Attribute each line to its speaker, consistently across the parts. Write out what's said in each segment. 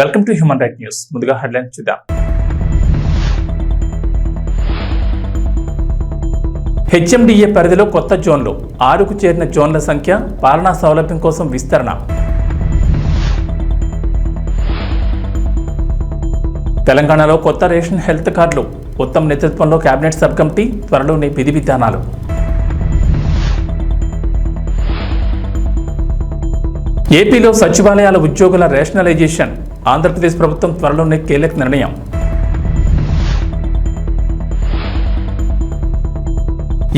Speaker 1: Welcome to human right news. ముందుగా headline చూద్దాం. HMDA పరిధిలో కొత్త జోన్లు. ఆరుకు చేరిన జోన్ల సంఖ్య పాలనా సౌలభ్యం కోసం విస్తరణ. తెలంగాణలో కొత్త రేషన్ హెల్త్ కార్డులు. ఉత్తమ్ నేతృత్వంలో కేబినెట్ సబ్ కమిటీ త్వరలోనే విధి విధానాలు. ఏపీలో సచివాలయాల ఉద్యోగుల రేషనలైజేషన్. ఆంధ్రప్రదేశ్ ప్రభుత్వం త్వరలోనే కీలక నిర్ణయం.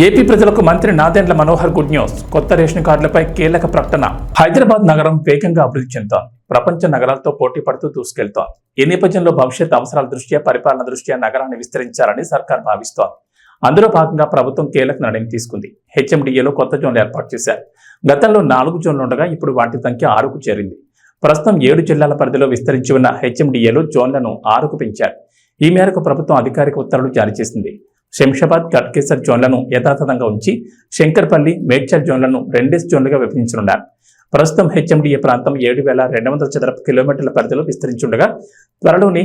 Speaker 1: ఏపీ ప్రజలకు మంత్రి నాదెండ్ల మనోహర్ గుడ్ న్యూస్. కొత్త రేషన్ కార్డులపై కీలక ప్రకటన. హైదరాబాద్ నగరం వేగంగా అభివృద్ధి చెందుతోంది. ప్రపంచ నగరాలతో పోటీ పడుతూ దూసుకెళ్తోంది. ఈ నేపథ్యంలో భవిష్యత్ అవసరాల దృష్ట్యా పరిపాలన దృష్ట్యా నగరాన్ని విస్తరించాలని సర్కార్ భావిస్తోంది. అందులో భాగంగా ప్రభుత్వం కీలక నిర్ణయం తీసుకుంది. హెచ్ఎండిఏలో కొత్త జోన్లు ఏర్పాటు చేశారు. గతంలో నాలుగు జోన్లు ఉండగా ఇప్పుడు వాటి సంఖ్య ఆరుకు చేరింది. ప్రస్తుతం ఏడు జిల్లాల పరిధిలో విస్తరించి ఉన్న హెచ్ఎండిఏలు జోన్లను ఆరుకు పెంచారు ఈ మేరకు ప్రభుత్వం అధికారిక ఉత్తర్వులు జారీ చేసింది. శంషాబాద్ గట్కేసర్ జోన్లను యథాతథంగా ఉంచి శంకర్పల్లి మేడ్చల్ జోన్లను రెండేస్ జోన్లుగా విభజించనున్నారు. ప్రస్తుతం హెచ్ఎండిఏ ప్రాంతం ఏడు వేల రెండు వందల చదరపు కిలోమీటర్ల పరిధిలో విస్తరించుండగా త్వరలోనే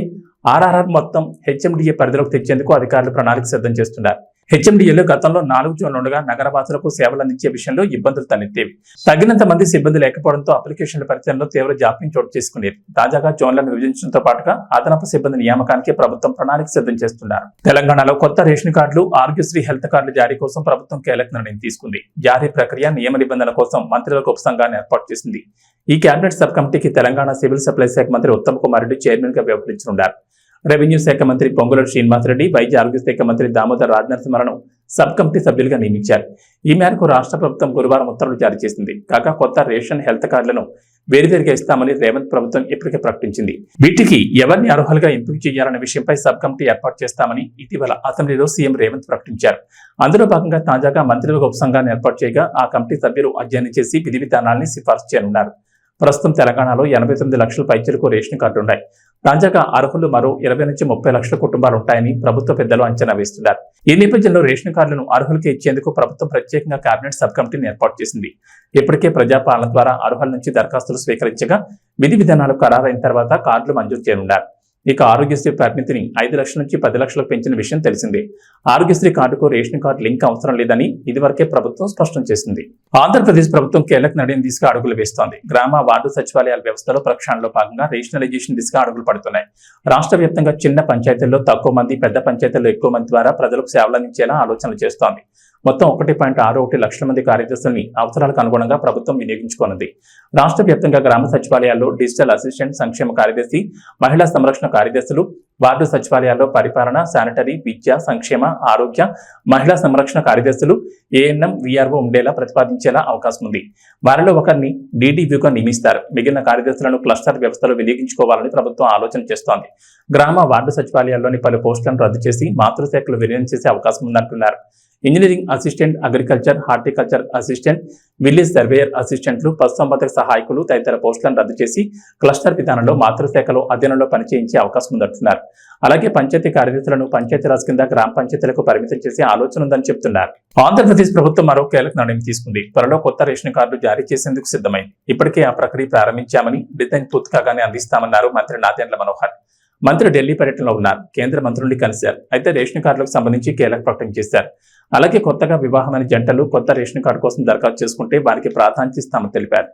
Speaker 1: ఆర్ఆర్ఆర్ మొత్తం హెచ్ఎండిఏ పరిధిలోకి తెచ్చేందుకు అధికారులు ప్రణాళిక సిద్ధం చేస్తున్నారు. హెచ్ఎండిఏలో గతంలో నాలుగు జోన్లు ఉండగా నగరవాసులకు సేవలు అందించే విషయంలో ఇబ్బందులు తలెత్తేవి తగినంత మంది సిబ్బంది లేకపోవడంతో అప్లికేషన్ల పరిచయంలో తీవ్ర జాప్యం చోటు చేసుకునేది తాజాగా జోన్లను విభజించడంతో పాటుగా అదనపు సిబ్బంది నియామకానికి ప్రభుత్వం ప్రణాళిక సిద్ధం చేస్తున్నారు. తెలంగాణలో కొత్త రేషన్ కార్డులు ఆరోగ్యశ్రీ హెల్త్ కార్డుల జారీ కోసం ప్రభుత్వం కీలక నిర్ణయం తీసుకుంది. జారీ ప్రక్రియ నియమ నిబంధనల కోసం మంత్రులకు ఉపసంఘాన్ని ఏర్పాటు చేసింది. ఈ కేబినెట్ సబ్ కమిటీకి తెలంగాణ సివిల్ సప్లై శాఖ మంత్రి ఉత్తమ్ కుమార్ రెడ్డి చైర్మన్గా వ్యవహరించనున్నారు. రెవెన్యూ శాఖ మంత్రి పొంగుల శ్రీనివాసరెడ్డి వైద్య ఆరోగ్య శాఖ మంత్రి దామోదర్ రాజనరసింహలను సబ్ కమిటీ సభ్యులుగా నియమించారు. ఈ మేరకు రాష్ట్ర ప్రభుత్వం గురువారం ఉత్తర్వులు జారీ చేసింది. కాగా కొత్త రేషన్ హెల్త్ కార్డులను వేరువేరుగా ఇస్తామని రేవంత్ ప్రభుత్వం ఇప్పటికే ప్రకటించింది. వీటికి ఎవరిని అర్హులుగా ఎంపిక చేయాలన్న విషయంపై సబ్ కమిటీ ఏర్పాటు చేస్తామని ఇటీవల అసెంబ్లీలో సీఎం రేవంత్ ప్రకటించారు. అందులో భాగంగా తాజాగా మంత్రులకు ఉపసంఘాన్ని ఏర్పాటు చేయగా ఆ కమిటీ సభ్యులు అధ్యయనం చేసి విధి విధానాల్ని సిఫార్సు చేయనున్నారు. ప్రస్తుతం తెలంగాణలో ఎనభై తొమ్మిది లక్షల పైచలకు రేషన్ కార్డు ఉన్నాయి తాజాగా అర్హులు మరో ఇరవై నుంచి ముప్పై లక్షల కుటుంబాలు ఉంటాయని ప్రభుత్వ పెద్దలు అంచనా వేస్తున్నారు. ఈ నేపథ్యంలో రేషన్ కార్డులను అర్హులకు ఇచ్చేందుకు ప్రభుత్వం ప్రత్యేకంగా కేబినెట్ సబ్ కమిటీని ఏర్పాటు చేసింది. ఇప్పటికే ప్రజాపాలన ద్వారా అర్హుల నుంచి దరఖాస్తులు స్వీకరించగా విధి విధానాలు ఖరారైన తర్వాత కార్డులు మంజూరు చేయనున్నారు. ఇక ఆరోగ్యశ్రీ పరిమితిని ఐదు లక్షల నుంచి పది లక్షలకు పెంచిన విషయం తెలిసిందే. ఆరోగ్యశ్రీ కార్డుకు రేషన్ కార్డు లింక్ అవసరం లేదని ఇదివరకే ప్రభుత్వం స్పష్టం చేసింది. ఆంధ్రప్రదేశ్ ప్రభుత్వం కీలక నిర్ణయం దిశగా అడుగులు వేస్తోంది. గ్రామ వార్డు సచివాలయాల వ్యవస్థలో ప్రక్షాళనలో భాగంగా రేషనలైజేషన్ దిశగా అడుగులు పడుతున్నాయి. రాష్ట్ర వ్యాప్తంగా చిన్న పంచాయతీల్లో తక్కువ మంది పెద్ద పంచాయతీల్లో ఎక్కువ మంది ద్వారా ప్రజలకు సేవలు అందించేలా ఆలోచనలు చేస్తోంది. మొత్తం ఒకటి పాయింట్ ఆరు ఒకటి లక్షల మంది కార్యదర్శుల్ని అవసరాలకు అనుగుణంగా ప్రభుత్వం వినియోగించుకోనుంది రాష్ట్ర వ్యాప్తంగా గ్రామ సచివాలయాల్లో డిజిటల్ అసిస్టెంట్ సంక్షేమ కార్యదర్శి మహిళా సంరక్షణ కార్యదర్శులు వార్డు సచివాలయాల్లో పరిపాలన శానిటరీ విద్య సంక్షేమ ఆరోగ్య మహిళా సంరక్షణ కార్యదర్శులు ఏఎన్ఎం విఆర్ఓ ఉండేలా ప్రతిపాదించేలా అవకాశం ఉంది. వారిలో ఒకరిని డీడీవ్యూగా నియమిస్తారు. మిగిలిన కార్యదర్శులను క్లస్టర్ వ్యవస్థలో వినియోగించుకోవాలని ప్రభుత్వం ఆలోచన చేస్తోంది. గ్రామ వార్డు సచివాలయాల్లోని పలు పోస్టులను రద్దు చేసి మాతృశాఖలు విలీనం చేసే అవకాశం ఉందంటున్నారు engineering assistant agriculture horticulture assistant village surveyor అసిస్టెంట్లు పశుసంవర్ధక సహాయకులు తదితర పోస్టులను రద్దు చేసి క్లస్టర్ విధానంలో మాతృశాఖలో అధీనంలో పనిచేయించే అవకాశం ఉందంటున్నారు. అలాగే పంచాయతీ కార్యదర్శులను పంచాయతీరాజ్ కింద గ్రామ పంచాయతీలకు పరిమితం చేసే ఆలోచన ఉందని చెబుతున్నారు ఆంధ్రప్రదేశ్ ప్రభుత్వం మరో కీలక నిర్ణయం తీసుకుంది. త్వరలో కొత్త రేషన్ కార్డు జారీ చేసేందుకు సిద్ధమైంది. ఇప్పటికే ఆ ప్రక్రియ ప్రారంభించామని డిజైన్ పూర్తి కాగానే అందిస్తామన్నారు మంత్రి నాదెండ్ల మనోహర్. మంత్రి ఢిల్లీ పర్యటనలో ఉన్నారు. కేంద్ర మంత్రుల్ని కలిశారు. అయితే రేషన్ కార్డులకు సంబంధించి కీలక ప్రకటన చేశారు. అలాగే కొత్తగా వివాహమైన జంటలు కొత్త రేషన్ కార్డు కోసం దరఖాస్తు చేసుకుంటే వారికి ప్రాధాన్యత ఇస్తామని తెలిపారు.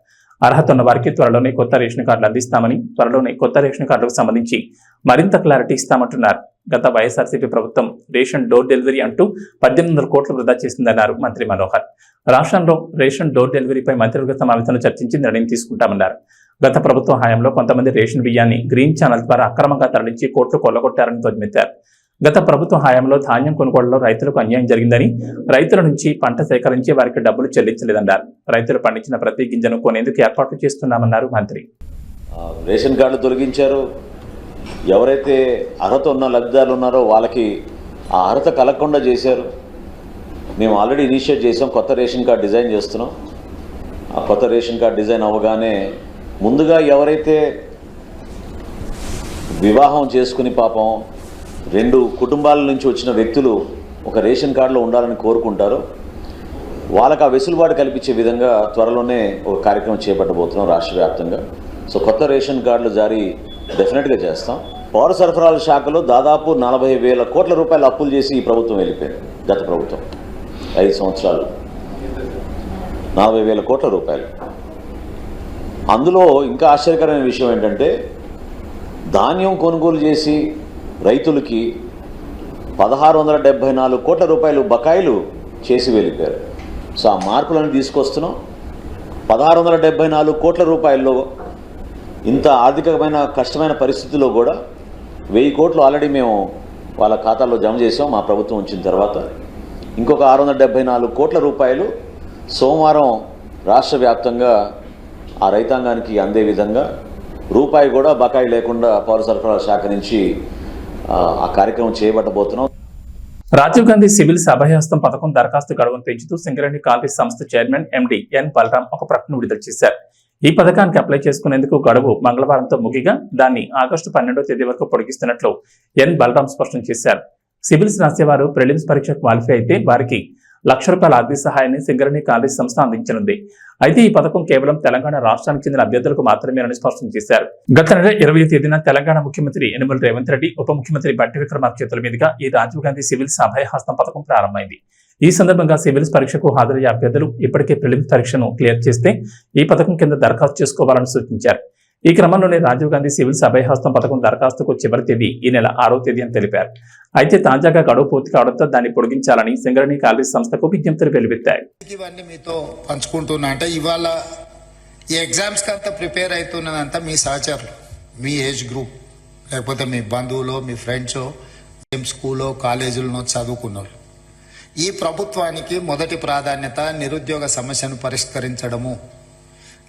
Speaker 1: అర్హత ఉన్న వారికి త్వరలోనే కొత్త రేషన్ కార్డులు అందిస్తామని త్వరలోనే కొత్త రేషన్ కార్డులకు సంబంధించి మరింత క్లారిటీ ఇస్తామంటున్నారు. గత వైఎస్ఆర్సీపీ ప్రభుత్వం రేషన్ డోర్ డెలివరీ అంటూ పద్దెనిమిది వందల కోట్లు వృధా చేసిందన్నారు మంత్రి మనోహర్. రాష్ట్రంలో రేషన్ డోర్ డెలివరీపై మంత్రివర్గ సమావేశంలో చర్చించి నిర్ణయం తీసుకుంటామన్నారు. గత ప్రభుత్వ హయాంలో కొంతమంది రేషన్ బియ్యాన్ని గ్రీన్ ఛానల్ ద్వారా అక్రమంగా తరలించి కోట్లు కొల్లగొట్టారని ధ్వజమెత్తారు. గత ప్రభుత్వ హయాంలో ధాన్యం కొనుగోలులో రైతులకు అన్యాయం జరిగిందని రైతుల నుంచి పంట సేకరించి వారికి డబ్బులు చెల్లించలేదన్నారు. రైతులు పండించిన ప్రతి గింజను కొనేందుకు ఏర్పాట్లు చేస్తున్నామన్నారు మంత్రి.
Speaker 2: రేషన్ కార్డు తొలగించారు. ఎవరైతే అర్హత ఉన్న లబ్ధిదారులు ఉన్నారో వాళ్ళకి ఆ అర్హత కలగకుండా చేశారు. మేము ఆల్రెడీ ఇనిషియేట్ చేసాం కొత్త రేషన్ కార్డు డిజైన్ చేస్తున్నాం. ఆ కొత్త రేషన్ కార్డు డిజైన్ అవ్వగానే ముందుగా ఎవరైతే వివాహం చేసుకుని పాపం రెండు కుటుంబాల నుంచి వచ్చిన వ్యక్తులు ఒక రేషన్ కార్డులో ఉండాలని కోరుకుంటారో వాళ్ళకి ఆ వెసులుబాటు కల్పించే విధంగా త్వరలోనే ఒక కార్యక్రమం చేపట్టబోతున్నాం రాష్ట్ర వ్యాప్తంగా. సో కొత్త రేషన్ కార్డులు జారీ డెఫినెట్గా చేస్తాం. పౌర సరఫరాల శాఖలో దాదాపు నలభై వేల కోట్ల రూపాయలు అప్పులు చేసి ఈ ప్రభుత్వం వెళ్ళిపోయింది గత ప్రభుత్వం. ఐదు సంవత్సరాలు. నలభై వేల కోట్ల రూపాయలు. అందులో ఇంకా ఆశ్చర్యకరమైన విషయం ఏంటంటే ధాన్యం కొనుగోలు చేసి రైతులకి పదహారు వందల డెబ్బై నాలుగు కోట్ల రూపాయలు బకాయిలు చేసి వెళ్ళిపోయారు. సో ఆ మార్పులను తీసుకొస్తున్నాం. పదహారు వందల డెబ్బై నాలుగు కోట్ల రూపాయల్లో ఇంత ఆర్థికమైన కష్టమైన పరిస్థితుల్లో కూడా వెయ్యి కోట్లు ఆల్రెడీ మేము వాళ్ళ ఖాతాల్లో జమ చేసాం మా ప్రభుత్వం వచ్చిన తర్వాత. ఇంకొక ఆరు వందల డెబ్బై నాలుగు కోట్ల రూపాయలు సోమవారం రాష్ట్ర వ్యాప్తంగా ఆ రైతాంగానికి అందే విధంగా రూపాయి కూడా బకాయి లేకుండా పౌర సరఫరాల శాఖ నుంచి ఆ, కార్యక్రమం చేయబట్టబోతున్నాం.
Speaker 1: రాజీవ్ గాంధీ సివిల్ అభయహస్తం పథకం దరఖాస్తు గడువును పెంచుతూ సింగరేణి కాంగ్రెస్ సంస్థ చైర్మన్ ఎండి ఎన్ బలరాం ఒక ప్రకటన విడుదల చేశారు. ఈ పథకానికి అప్లై చేసుకునేందుకు గడువు మంగళవారంతో ముగిగా దాన్ని ఆగస్టు పన్నెండో తేదీ వరకు పొడిగిస్తున్నట్లు ఎన్ బలరాం స్పష్టం చేశారు. సివిల్స్ రాసేవారు ప్రిలిమ్స్ పరీక్ష క్వాలిఫై అయితే వారికి లక్ష రూపాయల ఆర్థిక సహాయాన్ని సింగరేణి కాలేజ్ సంస్థ అందించనుంది. అయితే ఈ పథకం కేవలం తెలంగాణ రాష్ట్రానికి చెందిన అభ్యర్థులకు మాత్రమేనని స్పష్టం చేశారు. గత నెల ఇరవై తేదీన తెలంగాణ ముఖ్యమంత్రి యనమల రేవంత్ రెడ్డి ఉప ముఖ్యమంత్రి బట్టి విక్రమార్క చేతుల మీదుగా ఈ రాజీవ్ గాంధీ సివిల్స్ అభయహస్తం పథకం ప్రారంభమైంది. ఈ సందర్భంగా సివిల్స్ పరీక్షకు హాజరయ్యే అభ్యర్థులు ఇప్పటికే ప్రిలిమ్స్ పరీక్షను క్లియర్ చేస్తే ఈ పథకం కింద దరఖాస్తు చేసుకోవాలని సూచించారు. ఈ క్రమంలోనే రాజీవ్ గాంధీ సివిల్స్ అభయహస్తం పథకం దరఖాస్తుకు చివరి తేదీ ఈ నెల ఆరో తేదీ అని తెలిపారు. అయితే తాజాగా గడువు పూర్తి కావడంతో దాన్ని పొడిగించాలని సింగరణి కాలేజ్ సంస్థకు విజ్ఞప్తులు వెలువెత్తాయి.
Speaker 3: ఇవన్నీ మీతో పంచుకుంటున్నా అంటే ఇవాళ ఈ ఎగ్జామ్స్కి అంతా ప్రిపేర్ అవుతున్నదంతా మీ సహచరులు మీ ఏజ్ గ్రూప్ లేకపోతే మీ బంధువులు మీ ఫ్రెండ్స్ ఏం స్కూలో కాలేజీలో చదువుకున్న ఈ ప్రభుత్వానికి మొదటి ప్రాధాన్యత నిరుద్యోగ సమస్యను పరిష్కరించడము.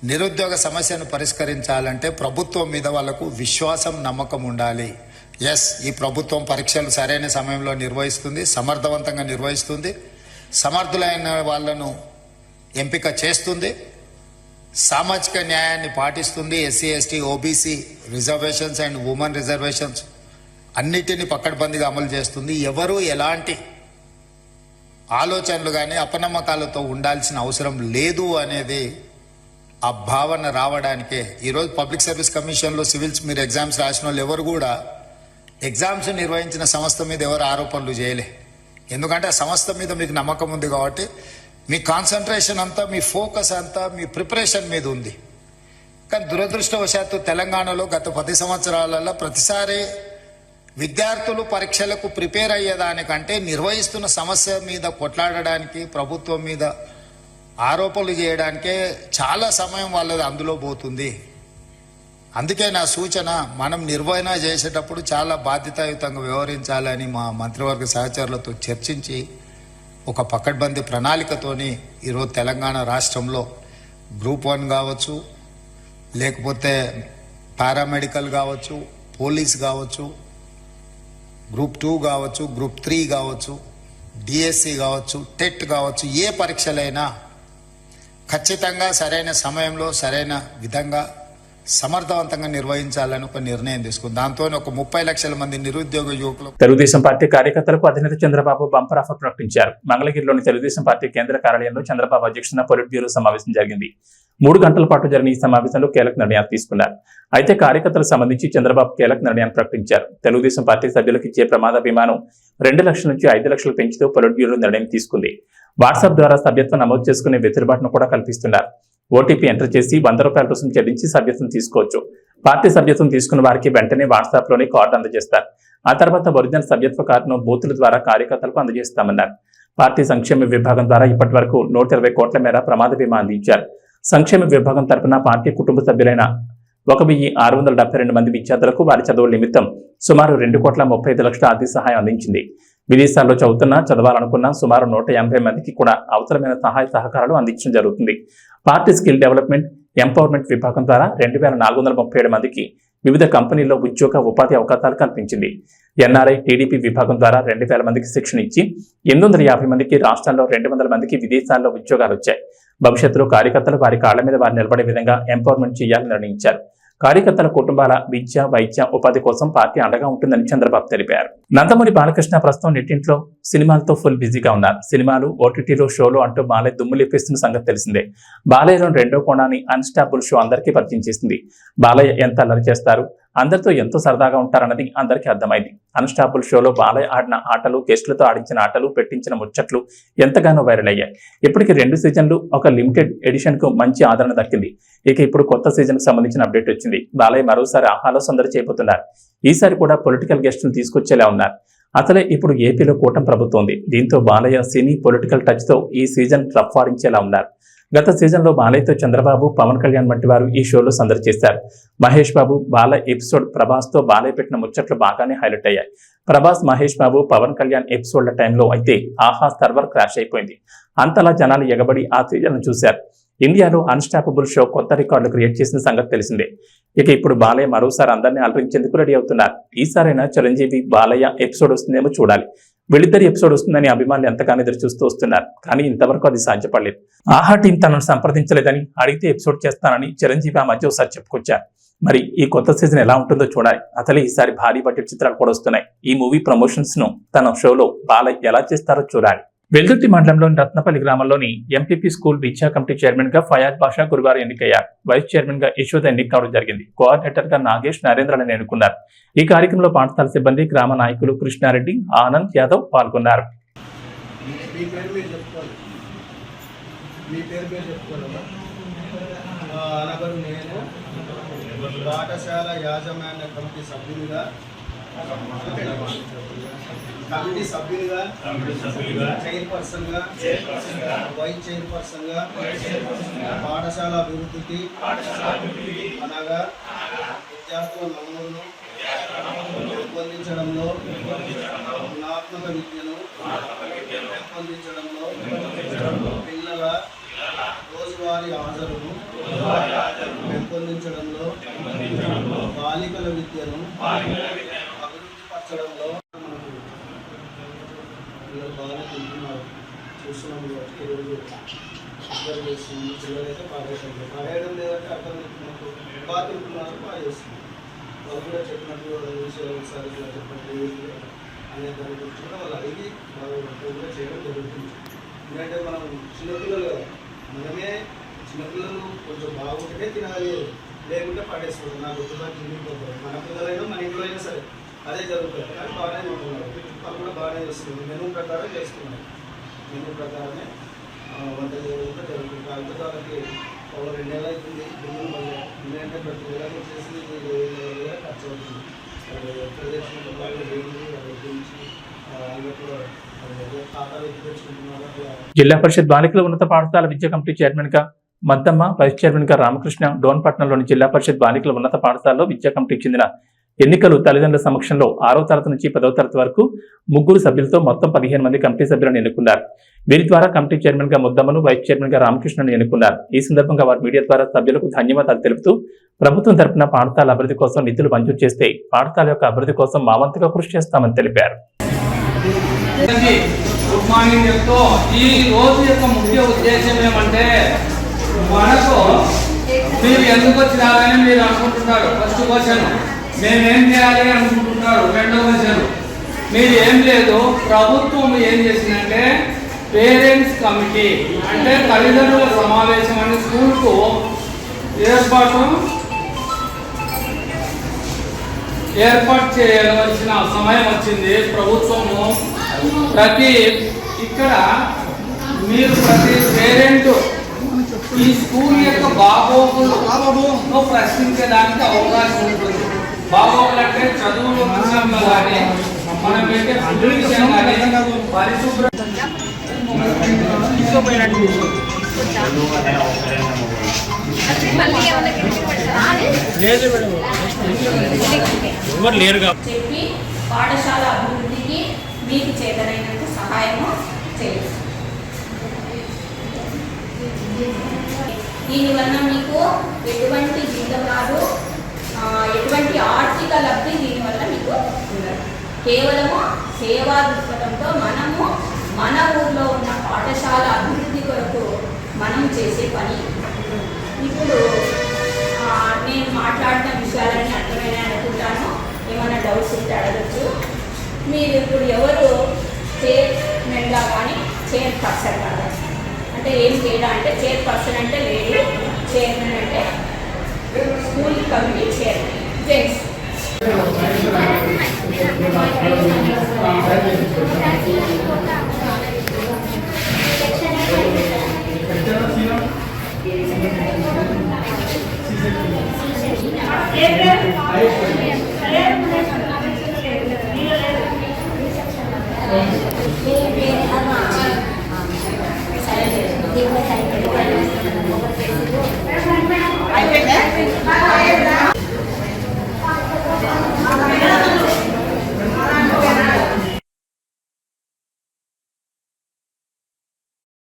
Speaker 3: నిరుద్యోగ సమస్యను పరిష్కరించాలంటే ప్రభుత్వం మీద వాళ్ళకు విశ్వాసం నమ్మకం ఉండాలి. ఎస్ ఈ ప్రభుత్వం పరీక్షలు సరైన సమయంలో నిర్వహిస్తుంది సమర్థవంతంగా నిర్వహిస్తుంది. సమర్థులైన వాళ్ళను ఎంపిక చేస్తుంది. సామాజిక న్యాయాన్ని పాటిస్తుంది. SC ST OBC reservations and women reservations అన్నిటిని పక్కడబందీగా అమలు చేస్తుంది. ఎవరు ఎలాంటి ఆలోచనలు కానీ అపనమ్మకాలతో ఉండాల్సిన అవసరం లేదు అనేది ఆ భావన రావడానికే. ఈరోజు పబ్లిక్ సర్వీస్ కమిషన్లో సివిల్స్ మీరు ఎగ్జామ్స్ రాసిన వాళ్ళు ఎవరు కూడా ఎగ్జామ్స్ నిర్వహించిన సంస్థ మీద ఎవరు ఆరోపణలు చేయలే. ఎందుకంటే ఆ సంస్థ మీద మీకు నమ్మకం ఉంది కాబట్టి మీ కాన్సన్ట్రేషన్ అంతా మీ ఫోకస్ అంతా మీ ప్రిపరేషన్ మీద ఉంది. కానీ దురదృష్టవశాత్తు తెలంగాణలో గత పది సంవత్సరాలలో ప్రతిసారి విద్యార్థులు పరీక్షలకు ప్రిపేర్ అయ్యేదానికంటే నిర్వహిస్తున్న సమస్య మీద కొట్లాడడానికి ప్రభుత్వం మీద ఆరోపణలు చేయడానికే చాలా సమయం వాళ్ళది అందులో పోతుంది. అందుకే నా సూచన మనం నిర్వహణ చేసేటప్పుడు చాలా బాధ్యతాయుతంగా వ్యవహరించాలని మా మంత్రివర్గ సహచరులతో చర్చించి ఒక పకడ్బందీ ప్రణాళికతోని ఈరోజు తెలంగాణ రాష్ట్రంలో గ్రూప్ వన్ కావచ్చు లేకపోతే పారామెడికల్ కావచ్చు పోలీస్ కావచ్చు గ్రూప్ టూ కావచ్చు గ్రూప్ త్రీ కావచ్చు డిఎస్సి కావచ్చు టెట్ కావచ్చు ఏ పరీక్షలైనా ఖచ్చితంగా సరైన సమయంలో సరైన విధంగా సమర్థవంతంగా నిర్వహించాలని ఒక నిర్ణయం తీసుకుంది. దాంతో ఒక ముప్పై లక్షల మంది నిరుద్యోగ యువకులు
Speaker 1: తెలుగుదేశం పార్టీ కార్యకర్తలకు అధినేత చంద్రబాబు బంపర్ ఆఫర్ ప్రకటించారు. మంగళగిరిలోని తెలుగుదేశం పార్టీ కేంద్ర కార్యాలయంలో చంద్రబాబు అధ్యక్షతన పొలిట్ బ్యూరో సమావేశం జరిగింది. మూడు గంటల పాటు జరిగిన ఈ సమావేశంలో కీలక నిర్ణయాలు తీసుకున్నారు. అయితే కార్యకర్తలకు సంబంధించి చంద్రబాబు కీలక నిర్ణయాన్ని ప్రకటించారు. తెలుగుదేశం పార్టీ సభ్యులకు ఇచ్చే ప్రమాద బీమాను రెండు లక్షల నుంచి ఐదు లక్షలు పెంచుతూ పొలిట్ బ్యూరో నిర్ణయం తీసుకుంది. వాట్సాప్ ద్వారా సభ్యత్వం నమోదు చేసుకునే వెసులుబాటును కూడా కల్పిస్తున్నారు. ఓటీపీ ఎంటర్ చేసి వంద రూపాయల రుసుము చెల్లించి సభ్యత్వం తీసుకోవచ్చు. పార్టీ సభ్యత్వం తీసుకున్న వారికి వెంటనే వాట్సాప్లోనే కార్డు అందజేస్తారు. ఆ తర్వాత ఒరిజినల్ సభ్యత్వ కార్డును బూతుల ద్వారా కార్యకర్తలకు అందజేస్తామన్నారు. పార్టీ సంక్షేమ విభాగం ద్వారా ఇప్పటి వరకు నూట ఇరవై కోట్ల మేర ప్రమాద బీమా అందించారు. సంక్షేమ విభాగం తరపున పార్టీ కుటుంబ సభ్యులైన ఒక వెయ్యి ఆరు వందల డెబ్బై రెండు మంది విద్యార్థులకు వారి చదువుల నిమిత్తం సుమారు రెండు కోట్ల ముప్పై ఐదు లక్షల ఆర్థిక సహాయం అందించింది. విదేశాల్లో చదువుతున్న చదవాలనుకున్న సుమారు నూట ఎనభై మందికి కూడా అవసరమైన సహాయ సహకారాలు అందించడం జరుగుతుంది. పార్టీ స్కిల్ డెవలప్మెంట్ ఎంపవర్మెంట్ విభాగం ద్వారా రెండు వేల నాలుగు వందల ముప్పై ఏడు మందికి వివిధ కంపెనీల్లో ఉద్యోగ ఉపాధి అవకాశాలు కల్పించింది. ఎన్ఆర్ఐ టీడీపీ విభాగం ద్వారా రెండు వేల మందికి శిక్షణ ఇచ్చి ఎనిమిది వందల యాభై మందికి రాష్ట్రాల్లో రెండు వందల మందికి విదేశాల్లో ఉద్యోగాలు వచ్చాయి. భవిష్యత్తులో కార్యకర్తలు వారి కాళ్ళ మీద వారు నిలబడే విధంగా ఎంపవర్మెంట్ చేయాలని నిర్ణయించారు. కార్యకర్తల కుటుంబాల విద్య వైద్య ఉపాధి కోసం పార్టీ అండగా ఉంటుందని చంద్రబాబు తెలిపారు. నందమూరి బాలకృష్ణ ప్రస్తుతం నెట్టింట్లో సినిమాలతో ఫుల్ బిజీగా ఉన్నారు. సినిమాలు ఓటీటీలో షోలు అంటూ బాలయ్య దుమ్ము లేపేస్తున్న సంగతి తెలిసిందే. బాలయ్యలో రెండో కోణాన్ని అన్స్టాపుల్ షో అందరికీ పరిచయం చేసింది. బాలయ్య ఎంత అల్లరి చేస్తారు? అందరితో ఎంతో సరదాగా ఉంటారన్నది అందరికీ అర్థమైంది. అన్స్టాపుల్ షోలో బాలయ్య ఆడిన ఆటలు గెస్టులతో ఆడించిన ఆటలు పెట్టించిన ముచ్చట్లు ఎంతగానో వైరల్ అయ్యాయి. ఇప్పటికి రెండు సీజన్లు ఒక లిమిటెడ్ ఎడిషన్కు మంచి ఆదరణ దక్కింది. ఇక ఇప్పుడు కొత్త సీజన్కు సంబంధించిన అప్డేట్ వచ్చింది. బాలయ్య మరోసారి ఆహాలో సందడి చేయబోతున్నారు. ఈసారి కూడా పొలిటికల్ గెస్టులు తీసుకొచ్చేలా ఉన్నారు. అసలే ఇప్పుడు ఏపీలో కూటమి ప్రభుత్వం ఉంది. దీంతో బాలయ్య సినీ పొలిటికల్ టచ్తో ఈ సీజన్ రఫ్వాడించేలా ఉన్నారు. గత సీజన్లో బాలయ్యతో చంద్రబాబు పవన్ కళ్యాణ్ వంటి వారు ఈ షోలో సందడి చేశారు. మహేష్ బాబు బాల ఎపిసోడ్ ప్రభాస్తో బాలయ్య పెట్టిన ముచ్చట్లు బాగానే హైలైట్ అయ్యాయి. ప్రభాస్ మహేష్ బాబు పవన్ కళ్యాణ్ ఎపిసోడ్ల టైంలో అయితే ఆహా సర్వర్ క్రాష్ అయిపోయింది. అంతలా జనాలు ఎగబడి ఆ సీజన్ చూశారు. ఇండియాలో అన్స్టాపబుల్ షో కొత్త రికార్డులు క్రియేట్ చేసిన సంగతి తెలిసిందే. ఇక ఇప్పుడు బాలయ్య మరోసారి అందరినీ అలరించేందుకు రెడీ అవుతున్నారు. ఈసారైనా చిరంజీవి బాలయ్య ఎపిసోడ్ వస్తుందేమో చూడాలి. వెళ్ళిద్దరి ఎపిసోడ్ వస్తుందని అభిమానులు ఎంతగానో ఎదురు చూస్తూ వస్తున్నారు. కానీ ఇంతవరకు అది సాధ్యపడలేదు. ఆహా టీం తనను సంప్రదించలేదని అడిగితే ఎపిసోడ్ చేస్తానని చిరంజీవి ఆ మధ్య ఒకసారి చెప్పుకొచ్చారు. మరి ఈ కొత్త సీజన్ ఎలా ఉంటుందో చూడాలి. అతలే ఈసారి భారీ బడ్జెట్ చిత్రాలు కూడా వస్తున్నాయి. ఈ మూవీ ప్రమోషన్స్ను తన షోలో బాలయ్య ఎలా చేస్తారో చూడాలి. వెల్దుర్తి మండలంలోని రత్నపల్లి గ్రామంలోని ఎంపీపీ స్కూల్ విద్యా కమిటీ చైర్మన్గా ఫయాజ్ బాషా గురువారం ఎన్నికయ్యారు. వైస్ చైర్మన్గా యశోద ఎన్నిక కావడం జరిగింది. కోఆర్డినేటర్గా నాగేష్ నరేంద్రని ఎన్నుకున్నారు. ఈ కార్యక్రమంలో పాఠశాల సిబ్బంది గ్రామ నాయకులు కృష్ణారెడ్డి ఆనంద్ యాదవ్ పాల్గొన్నారు.
Speaker 4: పాఠశాల యాజమాన్య కమిటీ సభ్యులుగా కమిటీ సభ్యునిగా చైర్పర్సన్గా వైస్ చైర్పర్సన్గా పాఠశాల అభివృద్ధికి అనగా విద్యార్థుల నమూనాలను రూపొందించడంలో గుణాత్మక విద్యను పెంపొందించడంలో పిల్లల రోజువారీ హాజరును పెంపొందించడంలో బాలికల విద్యను అభివృద్ధి మనకు పిల్లలు బాగానే తింటున్నారు చూస్తున్నాం కాబట్టి ఈరోజు అబ్జర్వ్ చేస్తుంది. పిల్లలైతే బాగా తింటున్నారు పడేయడం లేదంటే అర్థం మనకు బాగా తింటున్నారు బాగా చేస్తున్నారు. వాళ్ళు కూడా చెప్పినట్టు విషయాలు ఒకసారి ఇలా చెప్పండి అనే దాని గురించి కూడా వాళ్ళు అడిగి వాళ్ళు కూడా చేయడం జరుగుతుంది. ఎందుకంటే మనం చిన్నపిల్లలు కదా మనమే చిన్నపిల్లలు కొంచెం బాగుంటేనే తినాలి. లేకుంటే పడేసుకుంటాం నాకు ఒక్కసారి తిరిగిపోతారు మన పిల్లలైనా మన ఇంట్లో అయినా సరే అదే జరుగుతుంది. కానీ బాగానే ఉంటున్నారు వాళ్ళు కూడా బాగానే చేస్తుంది. మెనూ ప్రకారం చేస్తున్నాయి మెనూ ప్రకారమే వంట చేయడం కూడా జరుగుతుంది. కాకపోతే వాళ్ళకి ఒక రెండు నెలలు అవుతుంది. బిల్లు మళ్ళీ ఎందుకంటే ప్రతి నెలకి వచ్చేసి ఖర్చు అవుతుంది. అది
Speaker 1: జిల్లా పరిషత్ బాలికల ఉన్నత పాఠశాల విద్యా కమిటీ చైర్మన్గా మద్దమ్మ వైస్ చైర్మన్గా రామకృష్ణ డోన్పట్నంలోని జిల్లా పరిషత్ బాలికల ఉన్నత పాఠశాలలో విద్యా కమిటీకి చెందిన ఎన్నికలు తల్లిదండ్రుల సమక్షంలో ఆరో తరగతి నుంచి పదవ తరగతి వరకు ముగ్గురు సభ్యులతో మొత్తం పదిహేను మంది కమిటీ సభ్యులను ఎన్నుకున్నారు. వీరి ద్వారా కమిటీ చైర్మన్గా ముద్దమ్మను వైస్ చైర్మన్గా రామకృష్ణను ఎన్నుకున్నారు. ఈ సందర్భంగా వారు మీడియా ద్వారా సభ్యులకు ధన్యవాదాలు తెలుపుతూ ప్రభుత్వం తరపున పాఠశాల అభివృద్ధి కోసం నిధులు మంజూరు చేస్తే పాఠశాల యొక్క అభివృద్ధి కోసం మా వంతుగా కృషి చేస్తామని తెలిపారు.
Speaker 5: గుడ్ మార్నింగ్ చెప్తూ ఈ రోజు యొక్క ముఖ్య ఉద్దేశం ఏమంటే మనకు మీరు ఎందుకు వచ్చినారని మీరు అనుకుంటున్నారు? ఫస్ట్ క్వశ్చన్ మేమేం చేయాలి అనుకుంటున్నారు? రెండో క్వశ్చన్. మీరు ఏం లేదు ప్రభుత్వం ఏం చేసిందంటే పేరెంట్స్ కమిటీ అంటే తల్లిదండ్రుల సమావేశం అని స్కూల్కు ఏర్పాటు ఏర్పాటు చేయవలసిన సమయం వచ్చింది ప్రభుత్వము. ప్రతి ఇక్కడ మీరు ప్రతి పేరెంట్ ఈ స్కూల్ యొక్క బాగోగులు ప్రశ్నించడానికి అవకాశం ఉంటుంది. బాగోగులు అంటే చదువులు విషయంలో కానీ మనం పెట్టే ఫుడ్ విషయం కానీ పరిశుభ్ర
Speaker 6: చెప్పి పాఠశాల అభివృద్ధికి మీకు చేతనైనంత సహాయము చేయొచ్చు దీనివల్ల మీకు ఎటువంటి జీతం రాదు ఎటువంటి ఆర్థిక లబ్ధి దీనివల్ల మీకు ఉండదు. కేవలము సేవా దృక్పథంతో మనము మన ఊర్లో ఉన్న పాఠశాల అభివృద్ధి కొరకు మనం చేసే పని. ఇప్పుడు నేను మాట్లాడిన విషయాలన్నీ అర్థమైనా అనుకుంటాను. ఏమైనా డౌట్స్ ఉంటే అడగచ్చు. మీరు ఇప్పుడు ఎవరు? చైర్మన్గా కానీ చైర్ పర్సన్ అంటే ఏం తేడా అంటే చైర్ పర్సన్ అంటే లేడీ చైర్మన్ అంటే స్కూల్ కమిటీ చైర్మన్ జెంట్స్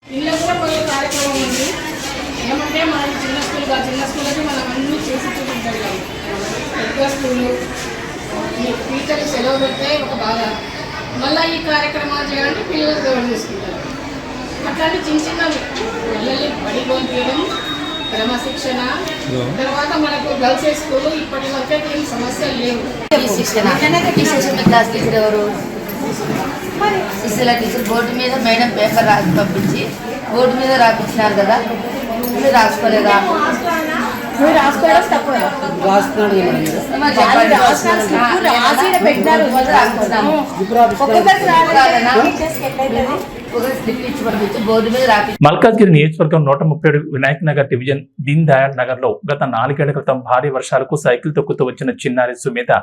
Speaker 7: ఇల్లు కూడా పోయే కార్యక్రమం ఉంది ఏమంటే మనకి చిన్న స్కూల్ కాదు చిన్న స్కూల్ అయితే మనం అన్ని చేసి చూపించగలం పెద్ద స్కూలు ఈ టీచర్లు సెలవు పెడితే ఒక బాధ. మళ్ళీ ఈ కార్యక్రమాలు చేయాలంటే పిల్లలు గౌరవం చేసుకుంటారు. అట్లాంటి చిన్న చిన్నవి పిల్లల్ని బడి పంపించడం క్రమశిక్షణ తర్వాత మనకు గర్ల్స్ హై స్కూల్ ఇప్పటి వరకు ఏం సమస్యలు లేవు.
Speaker 8: క్లాస్ టీచర్ ఎవరు? సిసిల టీచర్ బోర్డు మీద మేడం పేపర్ రాసి పంపించి బోర్డు మీద రాపించినారు కదా. మీరు రాసుకోలేదా?
Speaker 9: నువ్వు రాసుకోవడం తక్కువ
Speaker 1: మల్కాజ్గిరి నియోజకవర్గం నూట ముప్పై ఏడు వినాయక్ నగర్ డివిజన్ దీన్ దయాళ్ నగర్లో గత నాలుగేళ్ళ క్రితం భారీ వర్షాలకు సైకిల్ తొక్కుతూ వచ్చిన చిన్నారి సుమేధ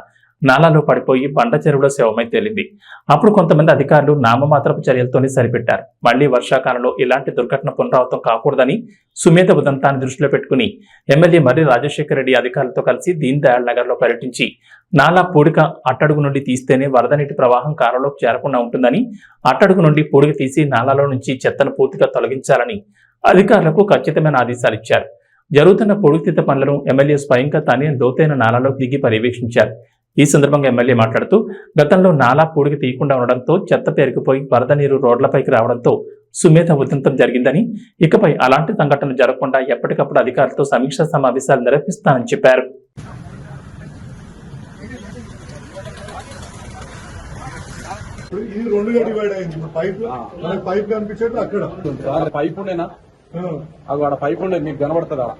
Speaker 1: నాలాలో పడిపోయి బండ చెరువులో శవమై తేలింది. అప్పుడు కొంతమంది అధికారులు నామమాత్రపు చర్యలతోనే సరిపెట్టారు. మళ్ళీ వర్షాకాలంలో ఇలాంటి దుర్ఘటన పునరావృతం కాకూడదని సుమేధ ఉదంతాన్ని దృష్టిలో పెట్టుకుని ఎమ్మెల్యే మర్రి రాజశేఖర రెడ్డి అధికారులతో కలిసి దీన్ దయాళ్ నగర్లో పర్యటించి నాలా పూడిక అట్టడుగు నుండి తీస్తేనే వరద నీటి ప్రవాహం కాలంలోకి చేరకుండా ఉంటుందని అట్టడుగు నుండి పూడిక తీసి నాలాలో నుంచి చెత్తను పూర్తిగా తొలగించాలని అధికారులకు ఖచ్చితమైన ఆదేశాలు ఇచ్చారు. జరుగుతున్న పొడుగుతీత పనులను ఎమ్మెల్యే స్వయంగా తానే లోతైన నాలాలోకి దిగి పర్యవేక్షించారు. ఈ సందర్భంగా ఎమ్మెల్యే మాట్లాడుతూ గతంలో నాలా పూడికి తీయకుండా ఉండడంతో చెత్త పేరుకుపోయి వరద నీరు రోడ్లపైకి రావడంతో సుమేధ ఉదంతం జరిగిందని ఇకపై అలాంటి సంఘటనలు జరగకుండా ఎప్పటికప్పుడు అధికారులతో సమీక్షా సమావేశాలు నిర్వహిస్తానని చెప్పారు.
Speaker 10: ఇది రెండుగా డివైడ్ అయింది. ఇప్పుడు పైప్ మనకి పైప్ కనిపించేట్టు అక్కడ.
Speaker 11: ఆడ పైప్ ఉండేనా?
Speaker 10: ఆ,
Speaker 11: అది ఆడ పైప్ ఉండే మీకు కనబడుతుంది? ఆడ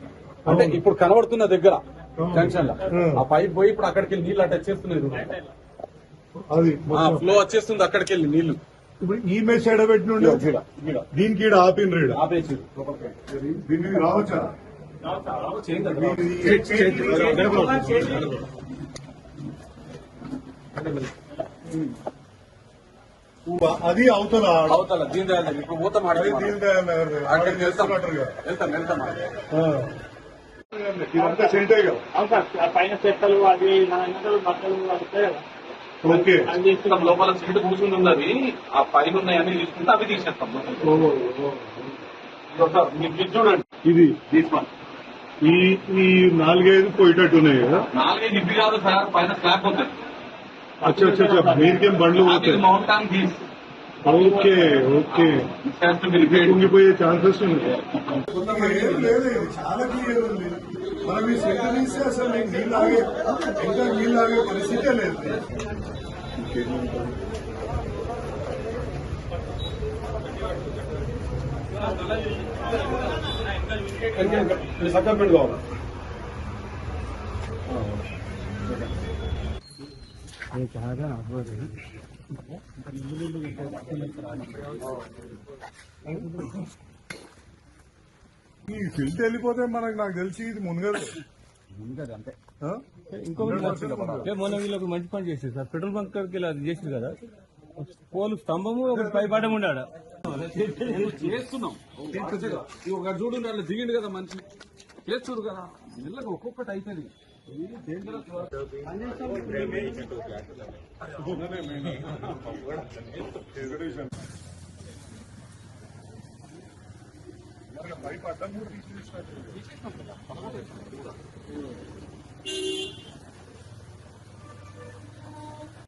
Speaker 11: అంటే ఇప్పుడు కనబడుతున్న దగ్గర జంక్షన్లో. ఆ. పైప్ పోయి ఇప్పుడు అక్కడికి వెళ్ళి నీళ్ళు అటు వచ్చేస్తున్నాయి.
Speaker 10: అది.
Speaker 11: ఫ్లో వచ్చేస్తుంది అక్కడికి వెళ్ళి నీళ్ళు
Speaker 10: ఇప్పుడు ఈ మెష్ ఎడబెట్టిన. దీనికి ఈడ ఆపిన రీడ.
Speaker 11: ఆపేసి.
Speaker 10: దీనికి రావచ్చా? అది అవతల.
Speaker 11: అవతల దీని దయాళ ఇప్పుడు ఆడికి
Speaker 10: దీని దయాళ్ నగర్.
Speaker 11: అక్కడికి వెళ్తాం. వెళ్తాం వెళ్తాం.
Speaker 10: ఇదంతా సెంటే కదా.
Speaker 5: పైన చెత్తలు అవి మన ఎండలు బట్టలు వస్తాయి కదా.
Speaker 10: ఓకే.
Speaker 11: అది తీసుకుంటాం. లోపల సీట్ కూర్చుని ఉన్నది. ఆ పైన ఉన్నాయని తీసుకుంటే అవి తీసేస్తాం ఇది చూడండి.
Speaker 10: ఇది?
Speaker 11: తీసుకోండి
Speaker 10: ఈ ఈ నాలుగైదు పోయేటట్టు ఉన్నాయి కదా?
Speaker 11: నాలుగైదు ఇవి కాదు సార్ పైన స్లాబ్ ఉంటుంది
Speaker 10: అచ్చా అచ్చా అచ్చా. మీరికేం బండ్లు
Speaker 11: అది
Speaker 10: పోతాయి?
Speaker 11: Mount on these
Speaker 10: okay okay. కుంగిపోయే chances ఉన్నాయి. చాలా క్లియర్ ఉంది. మనం ఈ సెంట తీస్తే అసలు మీకు నీళ్ళు ఆగే ఇంకా నీళ్ళు ఆగే పరిస్థితే లేదు సక్కర్ కావాలి ఈ ఫిల్ట్ వెళ్ళిపోతే మనకు నాకు తెలిసి ఇది మునగదు. ఆ?
Speaker 12: మొన్న వీళ్ళకి మంచి పని చేసేది సార్. పెట్రోల్ బంక్ దగ్గరికి వెళ్ళి అది చేసింది కదా? పోలు స్తంభము ఒక పై పడడం ఉండాడు?
Speaker 11: చేస్తున్నాం. ఇది ఒక చూడు అట్లా దిగిండు కదా మనిషి. చేస్తుడు కదా. మెల్లగా ఒక్కొక్కటి అయిపోయింది.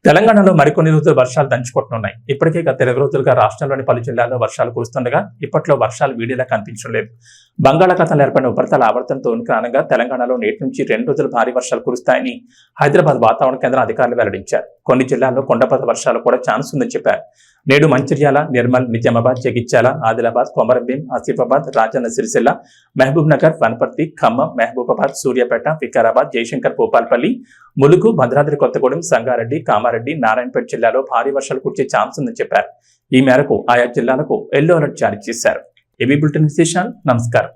Speaker 1: తెలంగాణలో మరికొన్ని రోజులు వర్షాలు దంచుకుంటున్నాయి. ఇప్పటికే గత ఇరవై రోజులుగా రాష్ట్రంలోని పలు జిల్లాల్లో వర్షాలు కురుస్తుండగా ఇప్పట్లో వర్షాలు వీడియోలా కనిపించడం లేదు బంగాళాఖాతంలో ఏర్పడిన ఉపరితల ఆవర్తనంతో కారణంగా తెలంగాణలో నేటి నుంచి రెండు రోజులు భారీ వర్షాలు కురుస్తాయని హైదరాబాద్ వాతావరణ కేంద్రం అధికారులు వెల్లడించారు. కొన్ని జిల్లాల్లో కొండపాత వర్షాలు కూడా ఛాన్స్ ఉందని చెప్పారు. నేడు మంచిర్యాల నిర్మల్ నిజామాబాద్ జగిత్యాల ఆదిలాబాద్ కొమరంభీం ఆసిఫాబాద్ రాజన్న సిరిసిల్ల మహబూబ్ నగర్ వనపర్తి ఖమ్మం మహబూబాబాద్ సూర్యాపేట వికారాబాద్ జయశంకర్ భూపాల్పల్లి ములుగు భద్రాద్రి కొత్తగూడెం సంగారెడ్డి కామారెడ్డి నారాయణపేట జిల్లాలో భారీ వర్షాలు కురిచే ఛాన్స్ ఉందని చెప్పారు. ఈ మేరకు ఆయా జిల్లాలకు ఎల్లో అలర్ట్ జారీ చేశారు. ఏబీ బులెటిన్ విశేషాలు నమస్కారం.